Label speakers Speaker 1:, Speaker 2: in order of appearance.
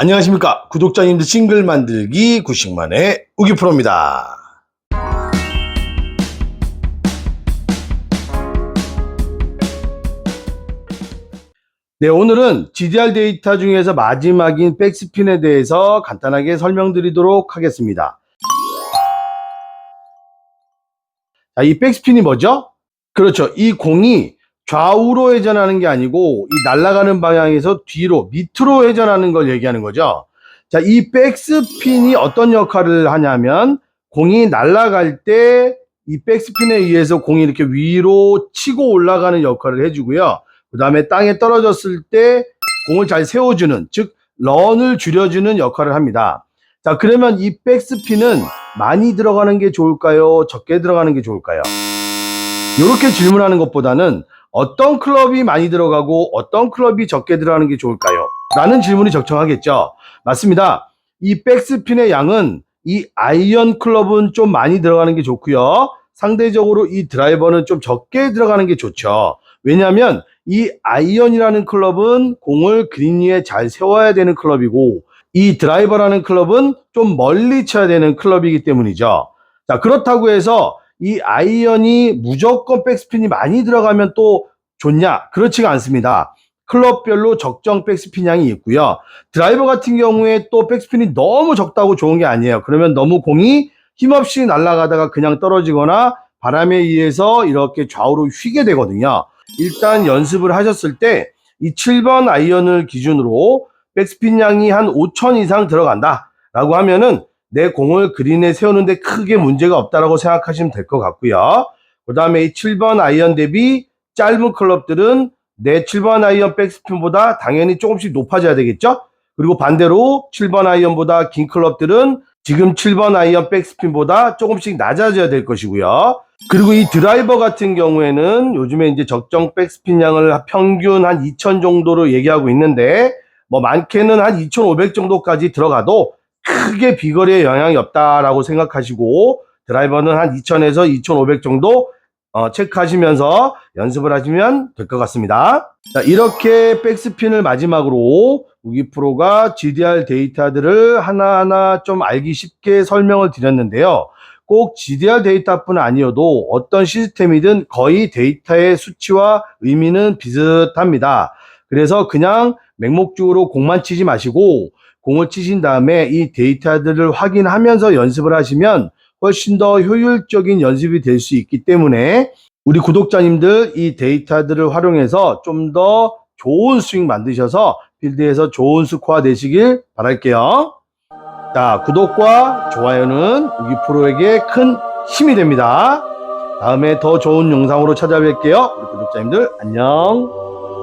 Speaker 1: 안녕하십니까? 구독자님들 싱글 만들기 90만의 우기프로입니다. 네 오늘은 GDR 데이터 중에서 마지막인 백스핀에 대해서 간단하게 설명드리도록 하겠습니다. 자, 이 백스핀이 뭐죠? 그렇죠. 이 공이 좌우로 회전하는 게 아니고 이 날아가는 방향에서 뒤로 밑으로 회전하는 걸 얘기하는 거죠. 자, 이 백스핀이 어떤 역할을 하냐면 공이 날아갈 때 이 백스핀에 의해서 공이 이렇게 위로 치고 올라가는 역할을 해주고요. 그 다음에 땅에 떨어졌을 때 공을 잘 세워주는, 즉, 런을 줄여주는 역할을 합니다. 자, 그러면 이 백스핀은 많이 들어가는 게 좋을까요? 적게 들어가는 게 좋을까요? 이렇게 질문하는 것보다는 어떤 클럽이 많이 들어가고 어떤 클럽이 적게 들어가는 게 좋을까요? 라는 질문이 적정하겠죠. 맞습니다. 이 백스핀의 양은 이 아이언 클럽은 좀 많이 들어가는 게 좋고요. 상대적으로 이 드라이버는 좀 적게 들어가는 게 좋죠. 왜냐하면 이 아이언이라는 클럽은 공을 그린 위에 잘 세워야 되는 클럽이고 이 드라이버라는 클럽은 좀 멀리 쳐야 되는 클럽이기 때문이죠. 자, 그렇다고 해서 이 아이언이 무조건 백스핀이 많이 들어가면 또 좋냐? 그렇지가 않습니다. 클럽별로 적정 백스핀 양이 있고요. 드라이버 같은 경우에 또 백스핀이 너무 적다고 좋은 게 아니에요. 그러면 너무 공이 힘없이 날아가다가 그냥 떨어지거나 바람에 의해서 이렇게 좌우로 휘게 되거든요. 일단 연습을 하셨을 때 이 7번 아이언을 기준으로 백스핀 양이 한 5천 이상 들어간다 라고 하면은 내 공을 그린에 세우는데 크게 문제가 없다라고 생각하시면 될 것 같고요. 그 다음에 이 7번 아이언 대비 짧은 클럽들은 내 7번 아이언 백스핀보다 당연히 조금씩 높아져야 되겠죠? 그리고 반대로 7번 아이언보다 긴 클럽들은 지금 7번 아이언 백스핀보다 조금씩 낮아져야 될 것이고요. 그리고 이 드라이버 같은 경우에는 요즘에 이제 적정 백스핀 양을 평균 한 2000 정도로 얘기하고 있는데 뭐 많게는 한 2500 정도까지 들어가도 크게 비거리에 영향이 없다라고 생각하시고 드라이버는 한 2000에서 2500 정도 어, 체크하시면서 연습을 하시면 될 것 같습니다. 자, 이렇게 백스핀을 마지막으로 우기 프로가 GDR 데이터들을 하나하나 좀 알기 쉽게 설명을 드렸는데요. 꼭 GDR 데이터뿐 아니어도 어떤 시스템이든 거의 데이터의 수치와 의미는 비슷합니다. 그래서 그냥 맹목적으로 공만 치지 마시고 공을 치신 다음에 이 데이터들을 확인하면서 연습을 하시면 훨씬 더 효율적인 연습이 될 수 있기 때문에 우리 구독자님들 이 데이터들을 활용해서 좀 더 좋은 스윙 만드셔서 필드에서 좋은 스코어 되시길 바랄게요. 자, 구독과 좋아요는 우기 프로에게 큰 힘이 됩니다. 다음에 더 좋은 영상으로 찾아뵐게요. 우리 구독자님들 안녕.